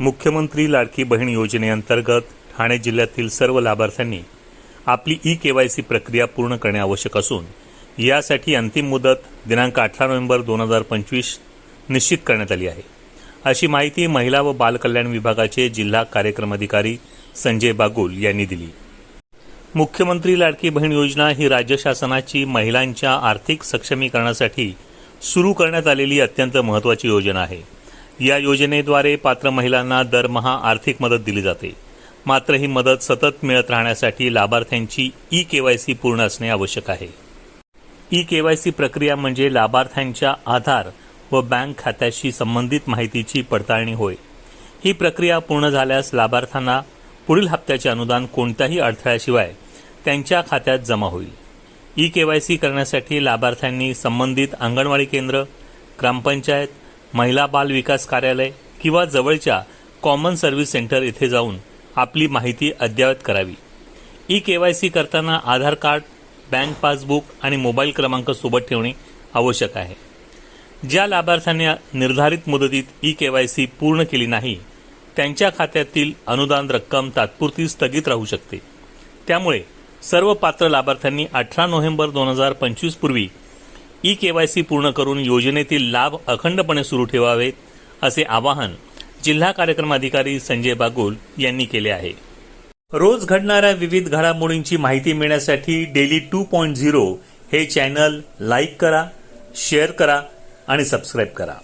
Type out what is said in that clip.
मुख्यमंत्री लाडकी बहीण योजनेअंतर्गत ठाणे जिल्ह्यातील सर्व लाभार्थ्यांनी आपली ई केवायसी प्रक्रिया पूर्ण करणे आवश्यक असून यासाठी अंतिम मुदत दिनांक अठरा नोव्हेंबर दोन हजार पंचवीस निश्चित करण्यात आली आहे. अशी माहिती महिला व बालकल्याण विभागाचे जिल्हा कार्यक्रम अधिकारी संजय बागुल यांनी दिली. मुख्यमंत्री लाडकी बहीण योजना ही राज्य शासनाची महिलांच्या आर्थिक सक्षमीकरणासाठी सुरू करण्यात आलेली अत्यंत महत्त्वाची योजना आहे. या योजनेद्वारे पात्र महिलांना दरमहा आर्थिक मदत दिली जाते. मात्र ही मदत सतत मिळत राहण्यासाठी लाभार्थ्यांची ई केवायसी पूर्ण असणे आवश्यक आहे. ई केवायसी प्रक्रिया म्हणजे लाभार्थ्यांच्या आधार व बँक खात्याशी संबंधित माहितीची पडताळणी होय. ही प्रक्रिया पूर्ण झाल्यास लाभार्थ्यांना पुढील हप्त्याचे अनुदान कोणत्याही अडथळ्याशिवाय त्यांच्या खात्यात जमा होईल. ई केवायसी करण्यासाठी लाभार्थ्यांनी संबंधित अंगणवाडी केंद्र ग्रामपंचायत महिला बाल विकास कार्यालय किंवा जवळच्या कॉमन सर्व्हिस सेंटर येथे जाऊन आपली माहिती अद्ययावत करावी. ई के वाय सी करताना आधार कार्ड बँक पासबुक आणि मोबाईल क्रमांक सोबत ठेवणे आवश्यक आहे. ज्या लाभार्थ्यांनी निर्धारित मुदतीत ई के वाय सी पूर्ण केली नाही त्यांच्या खात्यातील अनुदान रक्कम तात्पुरती स्थगित राहू शकते. त्यामुळे सर्व पात्र लाभार्थ्यांनी अठरा नोव्हेंबर दोन हजार पंचवीस पूर्वी ई के वाय सी पूर्ण करून योजनेतील लाभ अखंडपणे सुरू ठेवावेत असे आवाहन जिल्हा कार्यक्रम अधिकारी संजय बागुल यांनी केले आहे. रोज घडणाऱ्या विविध घडामोडींची माहिती मिळण्यासाठी डेली टू पॉईंट झिरो हे चॅनल लाईक करा शेअर करा आणि सबस्क्राईब करा.